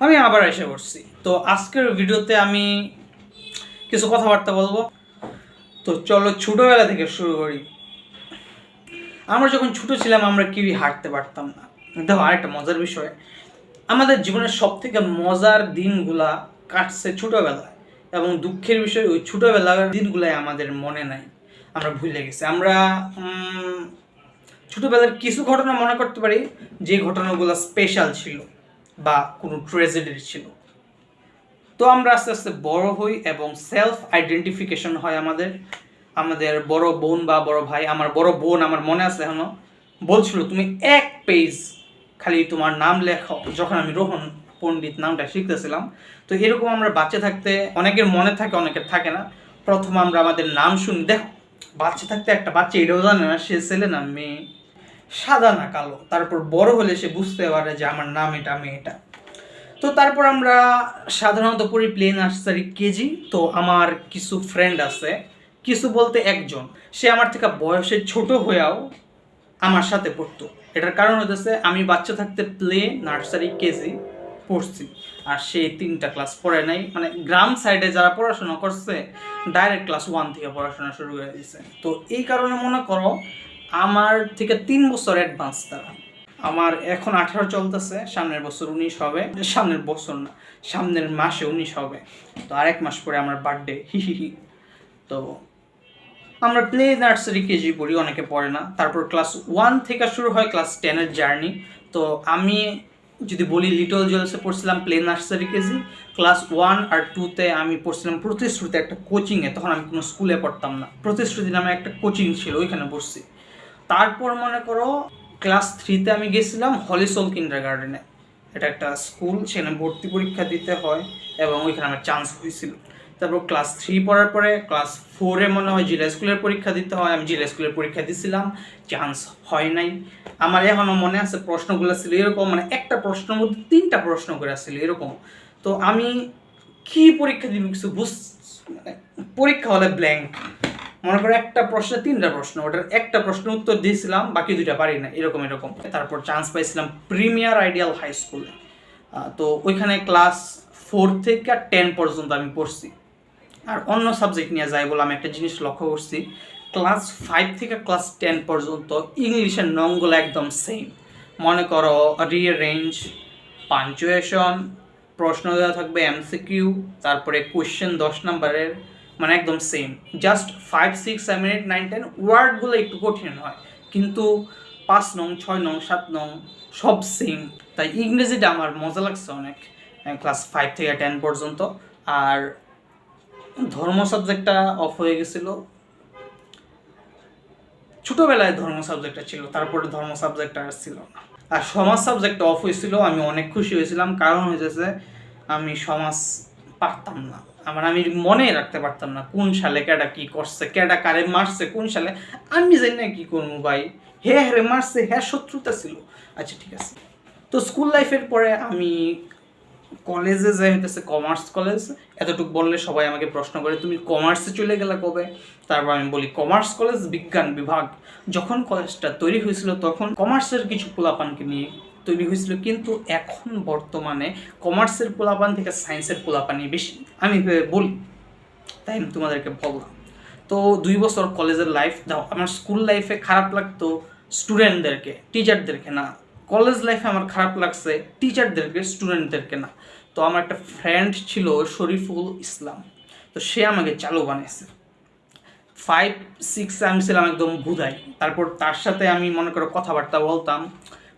আমি আবার এসে পড়ছি। তো আজকের ভিডিওতে আমি কিছু কথাবার্তা বলব। তো চলো ছোটোবেলা থেকে শুরু করি। আমরা যখন ছোট ছিলাম, আমরা কেউই হাঁটতে পারতাম না। দেখো, আরেকটা মজার বিষয়। আমাদের জীবনের সব থেকে মজার দিনগুলা কাটছে ছোটোবেলায় এবং দুঃখের বিষয় ওই ছোটোবেলার দিনগুলাই আমাদের মনে নাই। আমরা ভুলে গেছি। আমরা ছোটোবেলার কিছু ঘটনা মনে করতে পারি, যে ঘটনাগুলো স্পেশাল ছিল বা কোনো ট্রেজেডির ছিল। তো আমরা আস্তে আস্তে বড় হই এবং সেলফ আইডেন্টিফিকেশন হয় আমাদের। আমাদের বড় বোন বা বড় ভাই, আমার বড় বোন আমার মনে আছে এখনও, বলছিল, তুমি এক পেজ খালি তোমার নাম লেখো। যখন আমি রোহন পণ্ডিত নামটা শিখতেছিলাম, তো এরকম আমরা বাচ্চা থাকতে অনেকের মনে থাকে, অনেকের থাকে না। প্রথম আমরা আমাদের নাম শুনি, দেখো, বাচ্চা থাকতে একটা বাচ্চা এটাও জানে না, সে ছেলে না, মেয়ে। সাদা না কালো। তারপর বড় হলে সে বুঝতে পারে যে আমার নাম এটা, আমি এটা। তো তারপর আমরা সাধারণত পড়ি প্লে নার্সারি কেজি তো আমার কিছু ফ্রেন্ড আছে, কিছু বলতে একজন। সে আমার থেকে বয়সে ছোট হয়েও আমার সাথে পড়তো। এটার কারণ হতেছে আমি বাচ্চা থাকতে প্লে নার্সারি কেজি পড়ছি। আর সে তিনটা ক্লাস পড়ে নাই। মানে গ্রাম সাইডে যারা পড়াশোনা করছে ডাইরেক্ট ক্লাস ওয়ান থেকে পড়াশোনা শুরু করে দিয়েছে তো এই কারণে মনে করো আমার থেকে তিন বছর অ্যাডভান্স তারা। আমার এখন আঠারো চলতেছে, সামনের বছর উনিশ হবে। সামনের বছর না, সামনের মাসে উনিশ হবে। তো আরেক মাস পরে আমার বার্থডে হি হি হি। তো আমরা প্লে নার্সারি কেজি পড়ি, অনেকে পড়ে না। তারপর ক্লাস ওয়ান থেকে শুরু হয় ক্লাস টেনের জার্নি তো আমি যদি বলি লিটল জুয়েলসে পড়ছিলাম play nursery KG class one আর টুতে আমি পড়ছিলাম প্রতিশ্রুতি একটা কোচিংয়ে তখন আমি কোনো স্কুলে পড়তাম না। প্রতিশ্রুতি নামে একটা কোচিং ছিল, ওইখানে পড়ছি। তারপর মনে করো ক্লাস থ্রিতে আমি গেছিলাম হলিসোল কিন্ডার গার্ডেনে এটা একটা স্কুল সেখানে ভর্তি পরীক্ষা দিতে হয় এবং ওইখানে আমার চান্স হয়েছিল। তারপর ক্লাস থ্রি পড়ার পরে ক্লাস ফোরে মনে হয় জিলা স্কুলের পরীক্ষা দিতে হয়, আমি জিলা স্কুলের পরীক্ষা দিছিলাম চান্স হয় নাই। আমার এখনও মনে আছে প্রশ্নগুলো ছিল এরকম মানে একটা প্রশ্নের মধ্যে তিনটা প্রশ্ন করে ছিল এরকম। তো আমি কি পরীক্ষা দিব কিছু বুঝ মানে পরীক্ষা হলে ব্ল্যাঙ্ক মনে করো একটা প্রশ্নে তিনটা প্রশ্ন, ওটার একটা প্রশ্ন উত্তর দিয়েছিলাম, বাকি দুইটা পারি না এরকম এরকম। তারপর চান্স পাইছিলাম প্রিমিয়ার আইডিয়াল হাই স্কুলে তো ওইখানে ক্লাস ফোর থেকে টেন পর্যন্ত আমি পড়ছি। আর অন্য সাবজেক্ট নিয়ে যাই বলে আমি একটা জিনিস লক্ষ্য করছি ক্লাস ফাইভ থেকে ক্লাস টেন পর্যন্ত ইংলিশের নংগুলো একদম সেম মনে করো রিঅ্যারেঞ্জ পাঞ্চুয়েশন প্রশ্ন দেওয়া থাকবে এমসিকিউ তারপরে কোয়েশ্চেন দশ নম্বরের মানে একদম same just five six seven eight nine ten ওয়ার্ডগুলো একটু কঠিন হয়। কিন্তু পাঁচ নং, ছয় নং, সাত নং সব সেম তাই ইংরেজিটা আমার মজা লাগছে অনেক ক্লাস ফাইভ থেকে টেন পর্যন্ত। আর ধর্ম সাবজেক্টটা অফ হয়ে গেছিল। ছোটবেলায় ধর্ম সাবজেক্টটা ছিল, তারপরে ধর্ম সাবজেক্টটা আর ছিল না। আর সমাজ সাবজেক্টটা অফ হয়েছিল, আমি অনেক খুশি হয়েছিলাম। কারণ হয়েছে আমি সমাজ পারতাম না। আমার আমি মনে রাখতে পারতাম না, কোন সালে কেডা কি করছে, কেডা কারে মারছে, কোন সালে। আমি জানি না কি করব ভাই। হে হ্যাঁ মারছে হ্যাঁ শত্রুতা ছিল। আচ্ছা ঠিক আছে। তো স্কুল লাইফের পরে আমি কলেজে যাই হইতেছে কমার্স কলেজ এতটুকু বললে সবাই আমাকে প্রশ্ন করে, তুমি কমার্সে চলে গেলে কবে? তারপর আমি বলি কমার্স কলেজ বিজ্ঞান বিভাগ। যখন কলেজটা তৈরি হয়েছিল, তখন কমার্সের কিছু পোলাপানকে নিয়ে তৈরি হয়েছিল, কিন্তু এখন বর্তমানে কমার্সের পোলাপান থেকে সায়েন্সের পোলাপানই বেশি, আমি বলি, তাই আমি তোমাদেরকে বললাম। তো দুই বছর কলেজের লাইফ দাও, আমার স্কুল লাইফে খারাপ লাগতো স্টুডেন্টদেরকে টিচারদেরকে না। কলেজ লাইফে আমার খারাপ লাগছে টিচারদেরকে স্টুডেন্টদেরকে না। তো আমার একটা ফ্রেন্ড ছিল শরীফুল ইসলাম, তো সে আমাকে চালু বানিয়েছে। ফাইভ সিক্স আমি ছিলাম একদম বুধাই, তারপর তার সাথে আমি মনে করো কথাবার্তা বলতাম।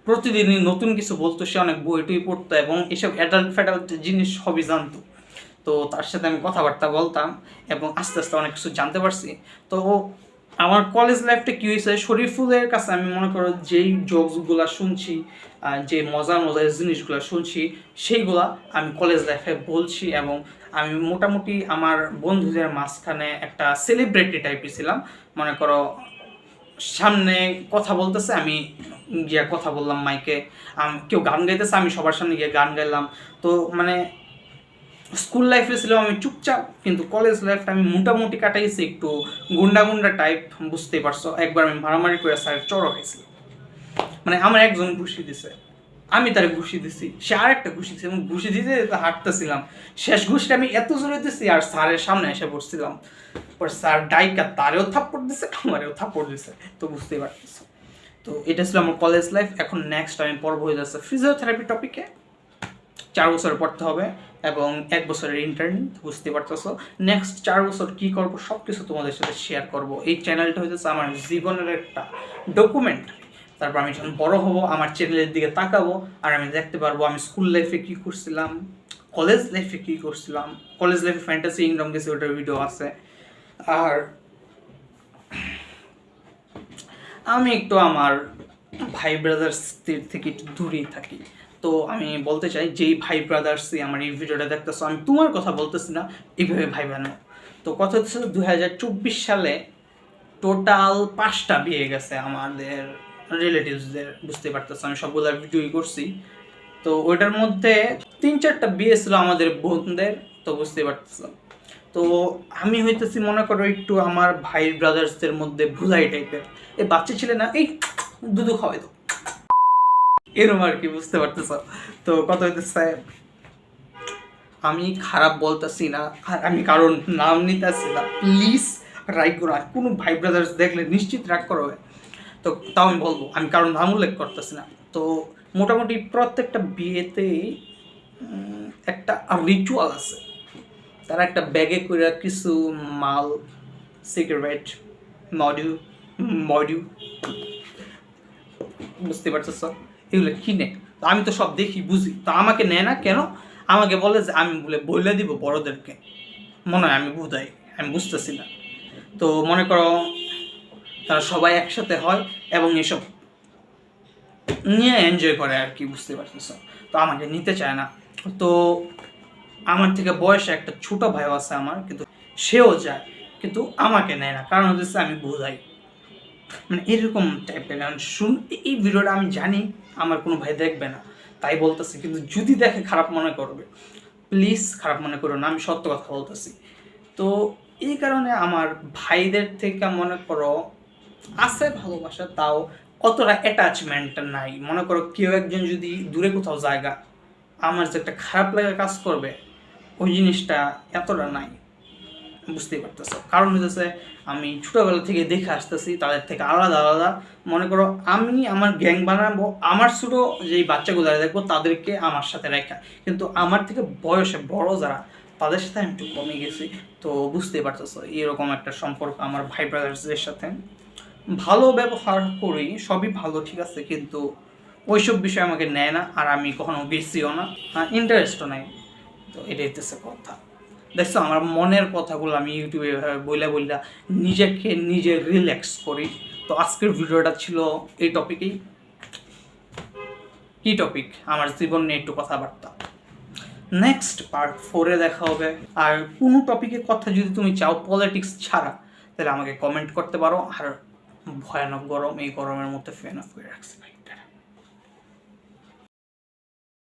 প্রতিদিনই নতুন কিছু বলতো, সে অনেক বই টই পড়তো এবং এসব অ্যাডাল্ট ফ্যাডাল্ট জিনিস সবই জানতো। তো তার সাথে আমি কথাবার্তা বলতাম এবং আস্তে আস্তে অনেক কিছু জানতে পারছি। তো আমার কলেজ লাইফটা কী হয়েছে? শরীফুলের কাছে আমি মনে করো যেই জোকসগুলো শুনছি যে মজার মজার জিনিসগুলো শুনছি, সেইগুলা আমি কলেজ লাইফে বলছি এবং আমি মোটামুটি আমার বন্ধুদের মাঝখানে একটা সেলিব্রিটি টাইপের ছিলাম। মনে করো সামনে কথা বলতেছে, আমি গিয়ে কথা বললাম মাইকে। কেউ গান গাইতেছে, আমি সবার সামনে গিয়ে গান গাইলাম। তো মানে স্কুল লাইফে ছিলাম আমি চুপচাপ, কিন্তু কলেজ লাইফটা আমি মোটামুটি কাটাইছি, একটু গুন্ডা গুন্ডা টাইপ বুঝতেই পারছ। একবার আমি মারামারি করে স্যার চড়ো খাইছি। মানে আমার একজন খুশি দিছে। আমি তারে ঘুষি দিছি, সে আরেকটা ঘুষি দিছে এবং ঘুষি দিতে দিতে হাঁটতেছিলাম। শেষ ঘুষিটা আমি এত জোরে দিছি আর স্যারের সামনে এসে পড়ছিলাম পর স্যার ডাইকা তারেও থাপ্পড় দিছে, আমারেও থাপ্পড় দিছে। তো বুঝতেই পারতেছো। তো এটা ছিল আমার কলেজ লাইফ এখন নেক্সট আমি পর্ব হয়ে যাচ্ছে ফিজিওথেরাপি টপিকে চার বছর পড়তে হবে এবং এক বছরের ইন্টার্ন বুঝতে পারতেছো। নেক্সট চার বছর কি করব সব কিছু তোমাদের সাথে শেয়ার করব। এই চ্যানেলটা হইতেছে আমার জীবনের একটা ডকুমেন্ট তারপর আমি যখন বড় হব, আমার চ্যানেলের দিকে তাকাবো আর আমি দেখতে পারব আমি স্কুল লাইফে কী করছিলাম কলেজ লাইফে কী করছিলাম কলেজ লাইফে ফ্যান্টাসি ইনকাম গেছে, ওটার ভিডিও আছে। আর আমি একটু আমার ভাই ব্রাদার্সদের থেকে একটু দূরেই থাকি। তো আমি বলতে চাই, যেই ভাই ব্রাদার্সই আমার এই ভিডিওটা দেখতেছো, আমি তোমার কথা বলতেছি না, এইভাবে ভাই বানো তো কথা হচ্ছে দু হাজার চব্বিশ সালে টোটাল পাঁচটা বিয়ে গেছে আমাদের রিলেটিভসদের বুঝতে পারতেছো, আমি সবগুলো ভিডিওই করছি। তো ওইটার মধ্যে তিন চারটা বিয়ে ছিল আমাদের বোনদের, তো বুঝতে পারতেছো। তো আমি হইতেছি মনে করো একটু আমার ভাই ব্রাদার্সদের মধ্যে ভুলাই টাইপের এই বাচ্চা ছেলে না, এই দুধু খাওয়াই তো এরম আর কি, বুঝতে পারতেছ। তো কত হইতেছে, আমি খারাপ বলতেছি না, আর আমি কারণ নাম নিতেছি না। প্লিজ রাগ করো আর কোনো ভাই ব্রাদার্স দেখলে নিশ্চিত রাগ করবে তো তাও আমি বলব, আমি কারণ নাম উল্লেখ করতেছি না। তো মোটামুটি প্রত্যেকটা বিয়েতেই একটা রিচুয়াল আছে। তারা একটা ব্যাগে করে কিছু মাল সিগারেট মডিউ মডিউ বুঝতে পারছিস এগুলো কিনে। তো আমি তো সব দেখি, বুঝি। তো আমাকে নেয় না কেন? আমাকে বলে যে আমি বলে বলে দিব বড়দেরকে। মনে হয় আমি বুঝাই আমি বুঝতেছি না। তো মনে করো তারা সবাই একসাথে হয় এবং এসব নিয়ে এনজয় করে আর কি, বুঝতে পারতেছ? তো আমাকে নিতে চায় না। তো আমার থেকে বয়সে একটা ছোট ভাইও আছে আমার, কিন্তু সেও যায়, কিন্তু আমাকে নেয় না। কারণ হচ্ছে আমি বোঝাই মানে এরকম টাইপের শুন, এই ভিডিওটা আমি জানি, আমার কোনো ভাই দেখবে না, তাই বলতেছি। কিন্তু যদি দেখে খারাপ মনে করবে প্লিজ খারাপ মনে করো না, আমি সত্য কথা বলতেছি। তো এই কারণে আমার ভাইদের থেকে মনে করো আছে ভালোবাসা, তাও অতটা অ্যাটাচমেন্ট নাই? মনে করো কেউ একজন যদি দূরে কোথাও জায়গা, আমার যে একটা খারাপ লাগা কাজ করবে, ওই জিনিসটা এতটা নাই। বুঝতেই পারতেছো? কারণ হচ্ছে আমি ছোটোবেলা থেকে দেখে আসতেছি, তাদের থেকে আলাদা আলাদা। মনে করো, আমি আমার গ্যাং বানাবো, আমার ছোটো যেই বাচ্চাগুলো দেখব তাদেরকে আমার সাথে রেখা কিন্তু আমার থেকে বয়সে বড় যারা, তাদের সাথে আমি একটু কমে গেছি। তো বুঝতেই পারতেছো, এরকম একটা সম্পর্ক আমার ভাই ব্রাদার্সদের সাথে। ভালো ব্যবহার করি, সবই ভালো, ঠিক আছে, কিন্তু ওইসব বিষয় আমাকে নেয় না, আর আমি কখনো বেশিও না ইন্টারেস্টও নেই। তো এটাই হচ্ছে কথা। দেখছ, আমার মনের কথাগুলো আমি ইউটিউবে বইলা বইলা নিজেকে নিজে রিল্যাক্স করি। তো আজকের ভিডিওটা ছিল এই টপিকেই কি টপিক আমার জীবন নিয়ে একটু কথাবার্তা। নেক্সট পার্ট ফোরে দেখা হবে। আর কোনো টপিকের কথা যদি তুমি চাও পলিটিক্স ছাড়া, তাহলে আমাকে কমেন্ট করতে পারো। আর ভয়ানক গরম এই গরমের মধ্যে ফ্যান অফ করে রাখছে ভাই।